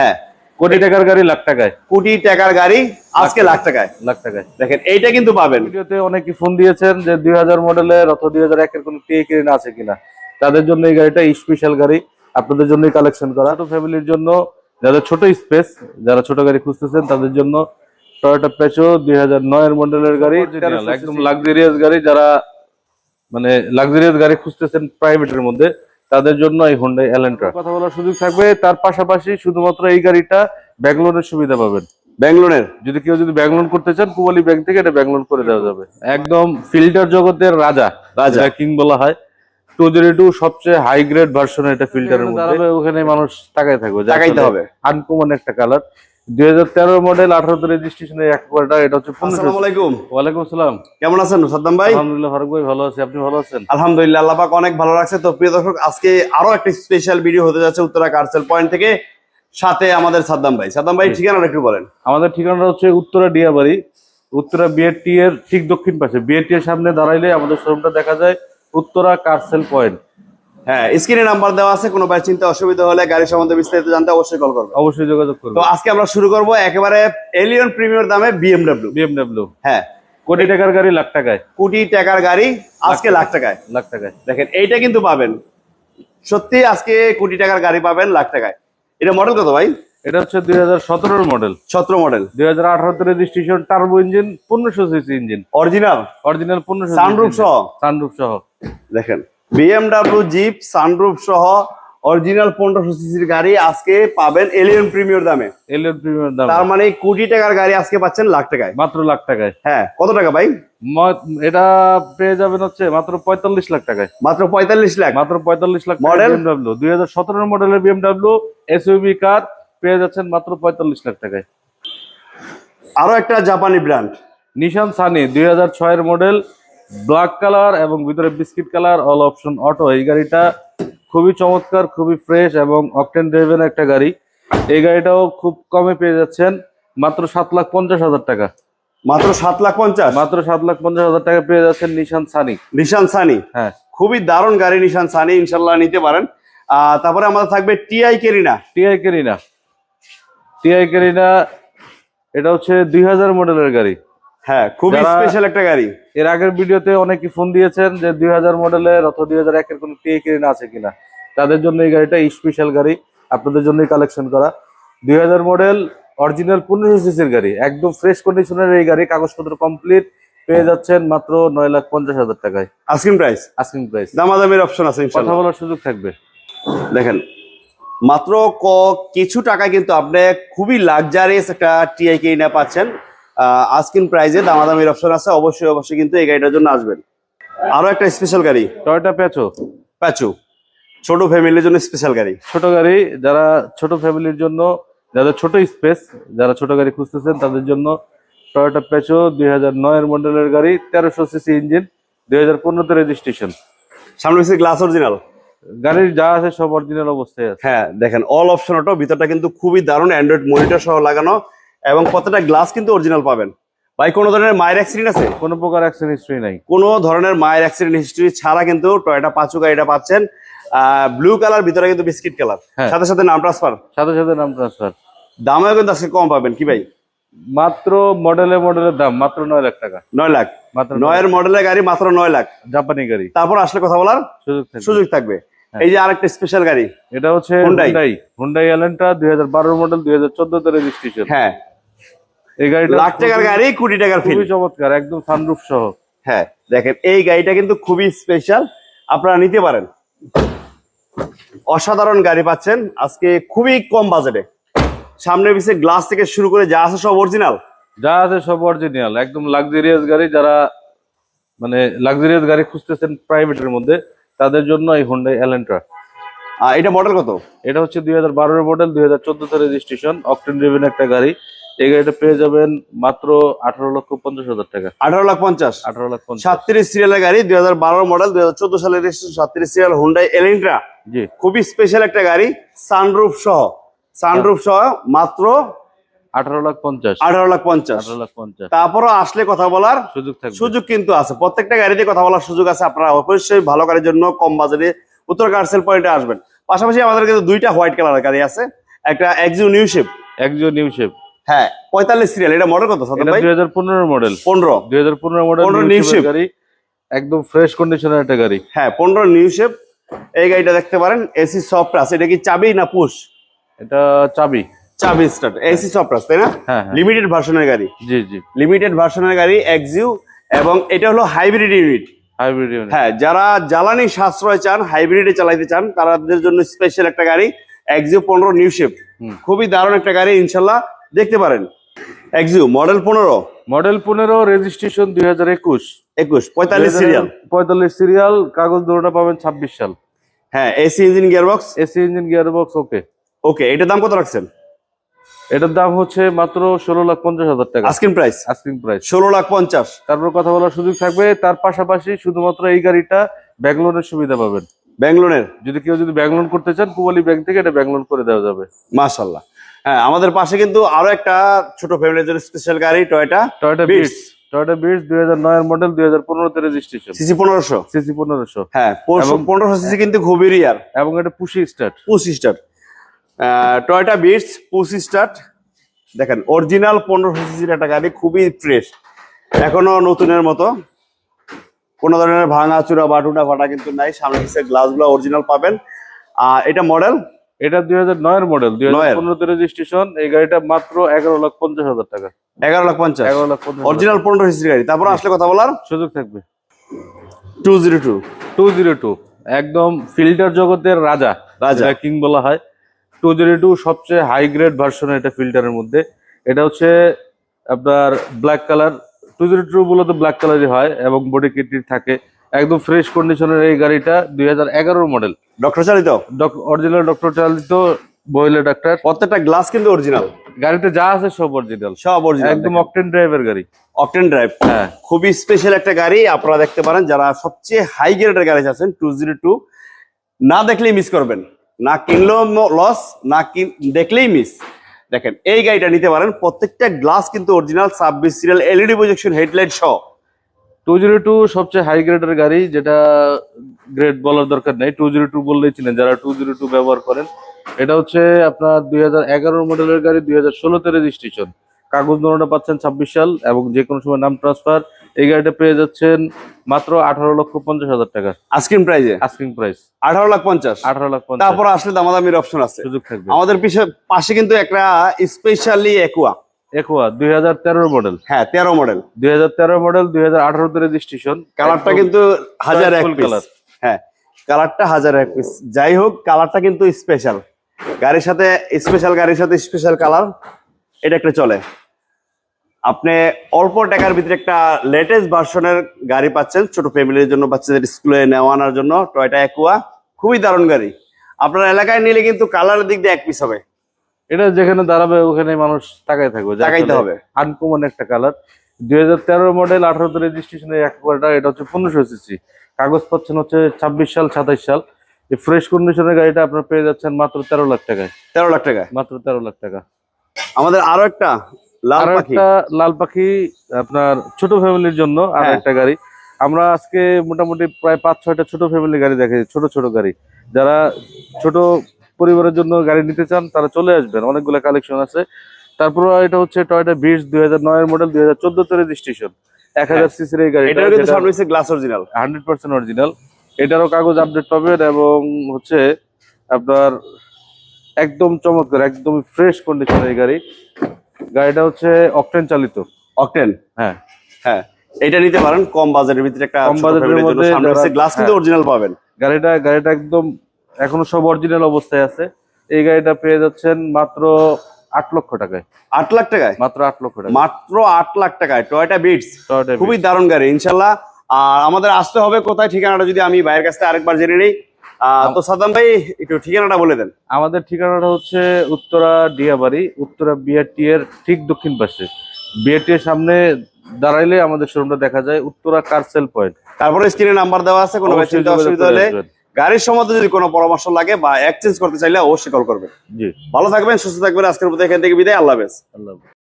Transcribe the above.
হ্যাঁ। কোটি টাকার গাড়ি লাখ টাকায়। কোটি টাকার গাড়ি আজকে লাখ টাকায়। লাখ টাকায়। দেখেন এইটা কিন্তু পাবেন। ভিডিওতে অনেকে ফোন দিয়েছেন যে দুই হাজার মডেলের অথবা দুই হাজার একের কোনো টিএ কিনে আছে কিনা। তাদের জন্য এই গাড়িটা স্পেশাল গাড়ি। আপনাদের জন্যই কালেকশন করা। ছোট ফ্যামিলির জন্য যাদের ছোট স্পেস যারা ছোট গাড়ি খুঁজতেছেন তাদের জন্য টয়োটা পেচো দুই হাজার নয়ের মডেলের গাড়ি। একদম লাক্সারিয়াস গাড়ি। যারা মানে লাক্সারিয়াস গাড়ি খুঁজতেছেন প্রাইভেটের মধ্যে তাদের জন্য এই হোন্ডা এলেন্ট্রা কথা বলার সুযোগ থাকবে। তার পাশাপাশি শুধুমাত্র এই গাড়িটা ব্যাংলোনের সুবিধা পাবেন। ব্যাঙ্গালোরের? যদি কেউ যদি ব্যাংক লোন করতে চান কুমালি ব্যাংক থেকে এটা ব্যাংক লোন করে দেওয়া যাবে। একদম ফিল্টার জগতের রাজা রাজা। কিং বলা হয়। টু জিরো টু সবচেয়ে হাই গ্রেড ভার্সন এটা ফিল্টারের মধ্যে। ওখানে মানুষ থাকবে। তাকাইতে হবে। আনকমন একটা কালার দুই হাজার তেরো মডেল আঠারোতে রেজিস্ট্রেশনের এক কোয়ার্টার এটা হচ্ছে আসসালামু আলাইকুম। ওয়ালাইকুম আসসালাম। কেমন আছেন সাদ্দাম ভাই? আলহামদুলিল্লাহ ফারুক ভাই ভালো আছি। আপনি ভালো আছেন? আলহামদুলিল্লাহ আল্লাহ পাক অনেক ভালো রাখছে। তো প্রিয় দর্শক আজকে আরও একটা স্পেশাল ভিডিও হতে যাচ্ছে উত্তরা কার্সেল পয়েন্ট থেকে। সাথে আমাদের সাদ্দাম ভাই। সাদ্দাম ভাই ঠিকানা একটু বলেন। আমাদের ঠিকানাটা হচ্ছে উত্তরা ডিয়াবাড়ি উত্তরা বিএটি এর ঠিক দক্ষিণ পাশে। বিএটি এর সামনে দাঁড়াইলে আমাদের শোরুমটা দেখা যায় উত্তরা কারসেল পয়েন্ট হ্যাঁ স্ক্রিনে নাম্বার দেওয়া আছে কোনো ভাই চিন্তা অসুবিধা হলে গাড়ি সম্বন্ধে বিস্তারিত জানতে অবশ্যই কল করবে অবশ্যই যোগাযোগ করবেন। তো আজকে আমরা শুরু করব একেবারে এলিয়ন প্রিমিয়ার দামে বিএমডব্লিউ বিএমডব্লিউ হ্যাঁ। কোটি টাকার গাড়ি লাখ টাকায়। কোটি টাকার গাড়ি আজকে লাখ টাকায়। লাখ টাকায়। দেখেন এইটা কিন্তু পাবেন। সত্যি আজকে কোটি টাকার গাড়ি পাবেন লাখ টাকায়। এটা মডেল কত ভাই? এটা হচ্ছে দুই হাজার সতেরোর মডেল সতেরো মডেল দুই হাজার আঠারোতে রেজিস্ট্রেশন টার্বো ইঞ্জিন পনেরোশো সিসি ইঞ্জিন অরিজিনাল অরিজিনাল পনেরোশো Sunroof সহ? সানরুফ সহ। দেখেন। বিএমডাব্লিউ জিপ সানরুফ সহ অরিজিনাল পনেরোশো সিসির গাড়ি আজকে পাবেন এলিয়ন প্রিমিয়ার দামে। এলিয়ন প্রিমিয়ার দাম। তার মানে কোটি টাকার গাড়ি আজকে পাচ্ছেন লাখ টাকায়। মাত্র লাখ টাকায়। হ্যাঁ কত টাকা ভাই? এটা পেয়ে যাবেন হচ্ছে মাত্র পঁয়তাল্লিশ লাখ টাকায়। মাত্র পঁয়তাল্লিশ লাখ। মাত্র পঁয়তাল্লিশ লাখ Model? বিএমডাব্লিউ দুই হাজার সতেরো মডেলের বিএমডাব্লিউ এসইউবি কার পেয়ে যাচ্ছেন মাত্র পঁয়তাল্লিশ লাখ টাকায়। আরও একটা জাপানি ব্র্যান্ড নিশান সানি দুই হাজার ছয়ের মডেল ব্ল্যাক কালার এবং ভিতরে biscuit colour all option auto. এই গাড়িটা খুবই চমৎকার খুবই ফ্রেশ এবং অকটেন ড্রাইভেন একটা গাড়ি। এই গাড়িটাও খুব কমে পেয়ে যাচ্ছেন মাত্র সাত লাখ পঞ্চাশ হাজার টাকা। মাত্র সাত লাখ পঞ্চাশ? মাত্র সাত লাখ পঞ্চাশ হাজার টাকা পেয়ে যাচ্ছেন নিশান সানি নিশান সানি হ্যাঁ। খুবই দারুণ গাড়ি নিশান সানি ইনশাল্লাহ নিতে পারেন। আহ, তারপরে আমাদের থাকবে TI Carina TI Carina TI Carina এটা হচ্ছে দুই হাজার মডেলের গাড়ি। হ্যাঁ খুবই স্পেশাল একটা গাড়ি। এর আগের ভিডিওতে অনেকে ফোন দিয়েছেন যে দুই হাজার মডেলের অথবা দুই হাজার একের কোনো টিএ কিনে আছে কিনা। তাদের জন্য এই গাড়িটা স্পেশাল গাড়ি। আপনাদের জন্যই কালেকশন করা। দুই হাজার মডেল অরিজিনাল পনেরোশো সিসির গাড়ি। একদম ফ্রেশ কন্ডিশনের এই গাড়ি। কাগজপত্র কমপ্লিট পেয়ে যাচ্ছেন মাত্র নয় লাখ পঞ্চাশ হাজার টাকায়। আস্কিং প্রাইস আস্কিং প্রাইস দামাদামির অপশন আছে কথা বলার সুযোগ থাকবে। দেখেন মাত্র ক কিছু টাকায় কিন্তু আপনি খুবই লাক্সারিয়াস একটা টিআই কেরিনা পাচ্ছেন। আস্কিন প্রাইজে দামাদামির অপশন আছে অবশ্যই অবশ্যই কিন্তু এই গাড়িটার জন্য আসবেন। আরও একটা স্পেশাল গাড়ি। টয়টা প্যাচো প্যাচু ছোট ফ্যামিলির জন্য স্পেশাল গাড়ি। ছোট গাড়ি যারা ছোট ফ্যামিলির জন্য যাদের ছোট স্পেস যারা ছোট গাড়ি খুঁজতেছেন তাদের জন্য টয়োটা প্যাচো দুই হাজার নয়ের মডেলের গাড়ি তেরোশো সিসি ইঞ্জিন দুই হাজার পনেরোতে রেজিস্ট্রেশন সামনে গ্লাস অরিজিনাল গাড়ির যা আছে সব অরিজিনাল অবস্থায় আছে। হ্যাঁ দেখেন অল অপশন অটো ভিতরটা কিন্তু খুবই দারুণ অ্যান্ড্রয়েড মনিটর সহ লাগানো। এবং প্রত্যেকটা গ্লাস কিন্তু অরিজিনাল পাবেন। ভাই কোনো ধরনের মায়ের অ্যাক্সিডেন্ট আছে? কোনো প্রকার অ্যাক্সিডেন্ট হিস্ট্রি নাই। কোনো ধরনের মায়ের অ্যাক্সিডেন্ট হিস্ট্রি ছাড়া কিন্তু টয়টা পাঁচু গাড়িটা পাচ্ছেন। ব্লু কালার ভিতরে কিন্তু বিস্কিট কালার হ্যাঁ। সাথে সাথে নাম ট্রান্সফার সাথে সাথে নাম ট্রান্সফার দামেও কিন্তু আজকে কম পাবেন কি ভাই? মাত্র মডেলে মডেলের দাম মাত্র নয় লাখ টাকা। নয় লাখ। মাত্র নয়ের মডেলের গাড়ি মাত্র নয় লাখ। জাপানি গাড়ি। তারপর আসলে কথা বলার সুযোগ থাকবে। সুযোগ থাকবে। এই যে আরেকটা স্পেশাল গাড়ি। এটা হচ্ছে। হুন্ডাই হুন্ডাই এলেন্ট্রা দুই হাজার বারোর মডেল দুই হাজার চোদ্দতে রেজিস্ট্রেশন হ্যাঁ। এই গাড়িটা লাখ টাকার গাড়ি কোটি টাকার ফিল চমৎকার একদম সানরুফ সহ। হ্যাঁ দেখেন এই গাড়িটা কিন্তু খুবই স্পেশাল আপনারা নিতে পারেন। অসাধারণ গাড়ি পাচ্ছেন। আজকে খুবই কম বাজেটে সামনে পিছিয়ে গ্লাস থেকে শুরু করে যা আছে সব অরিজিনাল যা আছে সব অরিজিনাল একদম লাক্সারিয়াস গাড়ি। যারা মানে লাক্সারিয়াস গাড়ি খুঁজতেছেন প্রাইভেটের মধ্যে তাদের জন্য এই হোন্ডা এলেন্ট্রা এটা মডেল কত? এটা হচ্ছে দুই হাজার বারোর মডেল দুই হাজার চোদ্দতে রেজিস্ট্রেশন অকটেন ড্রিভেন একটা গাড়ি। এই গাড়িটা পেয়ে যাবেন মাত্র আঠারো লক্ষ পঞ্চাশ হাজার টাকা। আঠারো লাখ পঞ্চাশ। আঠারো লাখ সাতত্রিশ সিরিয়ালের গাড়ি দুই হাজার বারো মডেল দুই হাজার চোদ্দ সালের সাতত্রিশ সিরিয়াল হুন্ডাই এলেন্ট্রা জি। খুবই স্পেশাল একটা গাড়ি সানরুফ সহ। সানরুফ সহ মাত্র আঠারো লাখ পঞ্চাশ। আঠারো লাখ পঞ্চাশ। আঠারো লাখ পঞ্চাশ। তারপরও আসলে কথা বলার সুযোগ থাকবে। সুযোগ কিন্তু আছে। প্রত্যেকটা গাড়িতে কথা বলার সুযোগ আছে। আপনারা অবশ্যই ভালো গাড়ির জন্য কম বাজারে উত্তর কার্সেল পয়েন্টে আসবেন। পাশাপাশি আমাদের কিন্তু দুইটা হোয়াইট কালারের গাড়ি আছে। একটা এক্সিউ নিউ শেপ একজন নিউ শেপ হ্যাঁ পঁয়তাল্লিশ সিরিয়াল এটা মডেল কত দুই হাজার পনেরো মডেল পনেরো। দুই হাজার পনেরো মডেল 15 নিউ new গাড়ি একদম ফ্রেশ কন্ডিশনের একটা গাড়ি। হ্যাঁ পনেরো নিউ শেপ এই গাড়িটা দেখতে পারেন এসি সফট আছে এটা কি চাবি না পুশ এটা চাবি। চাবি স্টার্ট এসি সফট আছে তাই না? হ্যাঁ হ্যাঁ। লিমিটেড ভার্সনের গাড়ি। জি জি। লিমিটেড ভার্সনের গাড়ি এক্সিউ এবং এটা হলো হাইব্রিড ইউনিট হাইব্রিড ইউনিট হ্যাঁ যারা জ্বালানি সাশ্রয় চান হাইব্রিডে চালাইতে চান তাদের জন্য স্পেশাল একটা গাড়ি এক্সিউ পনেরো নিউ শেপ। খুবই দারুণ একটা গাড়ি ইনশাল্লাহ। দেখতে পারেন। এক্সিউ মডেল পনেরো। মডেল পনেরো রেজিস্ট্রেশন দুই হাজার একুশ। একুশ পঁয়তাল্লিশ সিরিয়াল পঁয়তাল্লিশ সিরিয়াল কাগজ দৌড়টা পাবেন ছাব্বিশ সাল। হ্যাঁ AC engine gearbox AC engine gear box okay okay এটার দাম কত রাখছেন? এটার দাম হচ্ছে মাত্র ষোলো লাখ পঞ্চাশ হাজার টাকা। আস্কিং প্রাইস আস্কিং প্রাইস ষোলো লাখ পঞ্চাশ। তারপর কথা বলার সুযোগ থাকবে তার পাশাপাশি শুধুমাত্র এই গাড়িটা ব্যাংক লোনের সুবিধা পাবেন। ব্যাঙ্গলোরের? যদি কেউ যদি ব্যাংক লোন করতে চান পুবালি ব্যাংক থেকে এটা ব্যাংক লোন করে দেওয়া যাবে। মাশাল্লাহ। হ্যাঁ আমাদের পাশে কিন্তু আরও একটা ছোট ফ্যামিলির জন্য স্পেশাল গাড়ি Toyota Toyota. Vitz Toyota Vitz দুই হাজার নয়ের মডেল দুই হাজার পনেরোতে রেজিস্ট্রেশন সিসি পনেরোশো। সিসি পনেরোশো। হ্যাঁ এবং- পনেরোশো সিসি কিন্তু খুবই রিয়ার এবং এটা push start push start Toyota Vitz push start দেখেন অরিজিনাল পনেরোশো সিসির একটা গাড়ি খুবই ফ্রেশ এখনও নতুনের মতো। কোনো ধরনের ভাঙা চূড়া বাটুটা ফাটা কিন্তু নাই। সামনে গ্লাসগুলো অরিজিনাল পাবেন। আর এটা মডেল এটা দুই হাজার নয়ের মডেল দুই। হাজার পনেরোতে রেজিস্ট্রেশন এই গাড়িটা মাত্র এগারো লাখ পঞ্চাশ হাজার টাকা। এগারো লাখ পঞ্চাশ। এগারো লাখ পঞ্চাশ অরিজিনাল পনেরো সিসির গাড়ি। তারপর আসলে কথা বলার? সুযোগ থাকবে। Two zero two. Two zero two. একদম ফিল্টার জগতের রাজা রাজা। কিং বলা হয়। টু জিরো টু সবচেয়ে হাই গ্রেড ভার্সন এটা ফিল্টারের মধ্যে। এটা হচ্ছে আপনার black colour two zero two মূলত ব্ল্যাক কালারই হয় এবং বডি কিট থাকে। একদম ফ্রেশ কন্ডিশনের এই গাড়িটা দুই হাজার মডেল ডক্টর চালিত? অরিজিনাল ডক্টর চালিত বইলে ডাক্তার প্রত্যেকটা গ্লাস কিন্তু অরিজিনাল গাড়িতে যা আছে সব অরিজিনাল সব অরিজিনাল একদম অকটেন ড্রাইভের গাড়ি। অকটেন ড্রাইভ হ্যাঁ। খুবই স্পেশাল একটা গাড়ি আপনারা দেখতে পারেন যারা সবচেয়ে হাই গ্রেডের গাড়ি আছেন টু জিরো টু না দেখলেই মিস করবেন। না কিনলেও লস না কিন দেখলেই মিস দেখেন এই গাড়িটা নিতে পারেন প্রত্যেকটা গ্লাস কিন্তু অরিজিনাল ছাব্বিশ সিরিয়াল এলইডি প্রজেকশন হেডলাইট সহ। টু জিরো টু সবচেয়ে হাই গ্রেডের গাড়ি যেটা গ্রেড বলার দরকার নেই। টু জিরো টু বললেই চিনেন যারা টু জিরো টু ব্যবহার করেন। এটা হচ্ছে আপনার দুই হাজার এগারো মডেলের গাড়ি দুই হাজার ষোলোতে রেজিস্ট্রেশন কাগজ নোটা পাচ্ছেন ছাব্বিশ সাল এবং যে কোনো সময় নাম ট্রান্সফার এই গাড়িটা পেয়ে যাচ্ছেন মাত্র আঠারো লক্ষ পঞ্চাশ হাজার টাকা। আইসক্রিম প্রাইজে আস্কিং প্রাইস আঠারো লাখ পঞ্চাশ? আঠারো লাখ তারপর আসলে দামাদামির অপশন আছে। সুযোগ থাকবে। আমাদের পাশে কিন্তু একটা স্পেশালি একুয়া একুয়া দুই হাজার তেরোর মডেল হ্যাঁ তেরো মডেল দুই হাজার তেরো মডেল দুই হাজার আঠারোতে রেজিস্ট্রেশন কালারটা কিন্তু হাজার এক colour। হ্যাঁ কালারটা হাজার এক পিস যাই হোক কালারটা কিন্তু স্পেশাল গাড়ির সাথে স্পেশাল গাড়ির সাথে স্পেশাল কালার এটা একটা চলে। আপনি অল্প টাকার ভিতরে একটা লেটেস্ট ভার্সনের গাড়ি পাচ্ছেন। ছোট ফ্যামিলির জন্য বাচ্চাদের স্কুলে নেওয়া আনার জন্য। টয়টা একুয়া খুবই দারুণ গাড়ি। আপনার এলাকায় নিলে কিন্তু কালারের দিক দিয়ে এক পিস হবে। এটা যেখানে দাঁড়াবে ওখানে মানুষ তাকাই থাকবে। তাকাইতে হবে। আনকমন একটা কালার দুই হাজার তেরো মডেল আঠারোতে রেজিস্ট্রেশনের একবারটা এটা হচ্ছে পনেরোশো সিসি কাগজ পাচ্ছেন হচ্ছে ছাব্বিশ সাল সাতাইশ সাল। এই ফ্রেশ কন্ডিশনের গাড়িটা আপনার পেয়ে যাচ্ছেন মাত্র তেরো লাখ টাকায়। তেরো লাখ টাকায়? মাত্র তেরো লাখ টাকা। আমাদের আরও একটা লাল পাখি। একটা লাল পাখি আপনার ছোট ফ্যামিলির জন্য আর হ্যাঁ। একটা গাড়ি। আমরা আজকে মোটামুটি প্রায় পাঁচ ছয়টা ছোট ফ্যামিলি গাড়ি দেখে ছোট ছোট গাড়ি। যারা ছোট পরিবারের জন্য গাড়ি নিতে চান তারা চলে আসবেন। অনেকগুলো কালেকশন আছে। তারপর এটা হচ্ছে টয়টা বিশ দুই হাজার নয়ের মডেল দুই হাজার চোদ্দতে রেজিস্ট্রেশন এক হাজার সিসির এই গাড়িটা glass original hundred percent original এটারও কাগজ আপডেট পাবেন এবং হচ্ছে আপনার একদম চমৎকার একদম ফ্রেশ কন্ডিশনের এই গাড়ি। গাড়িটা হচ্ছে অকটেন চালিত। অকটেন হ্যাঁ। হ্যাঁ। এটা নিতে পারেন কম বাজারের ভিতরে একটা কম ছোট বাজেটের family র জন্য। মধ্যে সামনে গ্লাস কিন্তু হ্যাঁ। অরিজিনাল পাবেন। গাড়িটা গাড়িটা একদম এখনও সব অরিজিনাল অবস্থায় আছে। এই গাড়িটা পেয়ে যাচ্ছেন মাত্র আট লক্ষ টাকায়। আট লাখ টাকায়? মাত্র আট লক্ষ টাকা মাত্র আট লাখ টাকায়। টয়টা বিটস খুবই দারুণ গাড়ি ইনশাল্লাহ। আর আমাদের আসতে হবে কোথায়? ঠিকানাটা যদি আমি ভাইয়ের কাছ থেকে আরেকবার জেনে নিই। তো সাদ্দাম ভাই একটু ঠিকানাটা বলে দেন। আমাদের ঠিকানাটা হচ্ছে উত্তরা ডিয়াবাড়ি উত্তরা বিআরটি এর ঠিক দক্ষিণ পাশে। বিআরটি এর সামনে দাঁড়াইলে আমাদের শোরুমটা দেখা যায় উত্তরা কার সেল পয়েন্ট তারপরে স্ক্রিনে নাম্বার দেওয়া আছে কোনো চিন্তা অসুবিধা হলে। গাড়ির সম্বন্ধে যদি কোনো পরামর্শ লাগে বা এক্সচেঞ্জ করতে চাইলে অবশ্যই কল করবেন। জি। ভালো থাকবেন সুস্থ থাকবেন আজকের মতো এখান থেকে বিদায় আল্লাহ হাফেজ। আল্লাহ।